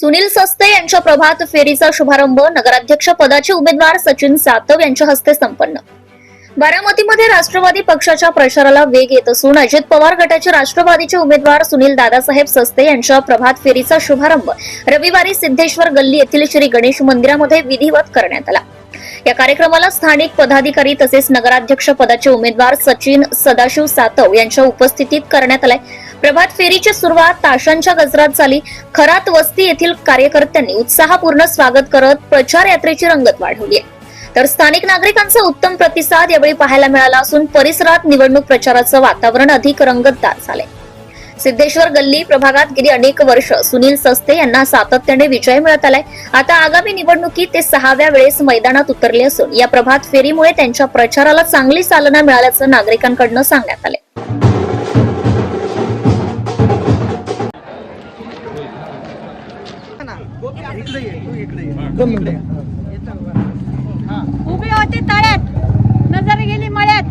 सुनील सस्ते यांच्या प्रभात फेरीचा शुभारंभ नगराध्यक्ष पदाचे उमेदवार सचिन सातव यांच्या हस्ते संपन्न. बारामतीमध्ये राष्ट्रवादी पक्षाच्या प्रचाराला वेग येत असून अजित पवार गटाचे राष्ट्रवादीचे उमेदवार सुनील दादासाहेब सस्ते यांच्या प्रभात फेरीचा शुभारंभ रविवारी सिद्धेश्वर गल्ली येथील श्री गणेश मंदिरामध्ये विधिवत करण्यात आला. या कार्यक्रमाला स्थानिक पदाधिकारी तसेच नगराध्यक्ष पदाचे उमेदवार सचिन सदाशिव सातव यांच्या उपस्थितीत करण्यात आलाय प्रभात फेरीची सुरुवात ताशांच्या गजरात झाली. खरात वस्ती येथील कार्यकर्त्यांनी उत्साहपूर्ण स्वागत करत प्रचार यात्रेची रंगत वाढवली आहे. तर स्थानिक नागरिकांचा उत्तम प्रतिसाद यावेळी पाहायला मिळाला असून परिसरात निवडणूक प्रचाराचं वातावरण अधिक रंगतदार झाले सिद्धेश्वर गल्ली प्रभागात गेली अनेक वर्ष सुनील सस्ते यांना सातत्याने विजय मिळत आलाय. आता आगामी निवडणुकीत ते सहाव्या वेळेस मैदानात उतरले असून या प्रभात फेरीमुळे त्यांच्या प्रचाराला चांगली चालना मिळाल्याचं नागरिकांकडनं सांगण्यात आले इकडे ये तू इकडे ये. उभी होती तळ्यात. नजर गेली मळ्यात.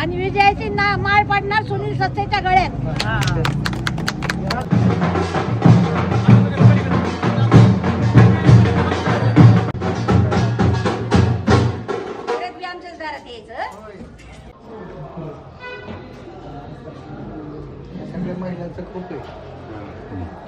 आणि विजयाची ना माळ पडणार सुनील सत्तेच्या गळ्यात. सगळ्या महिलांचं खूप आहे.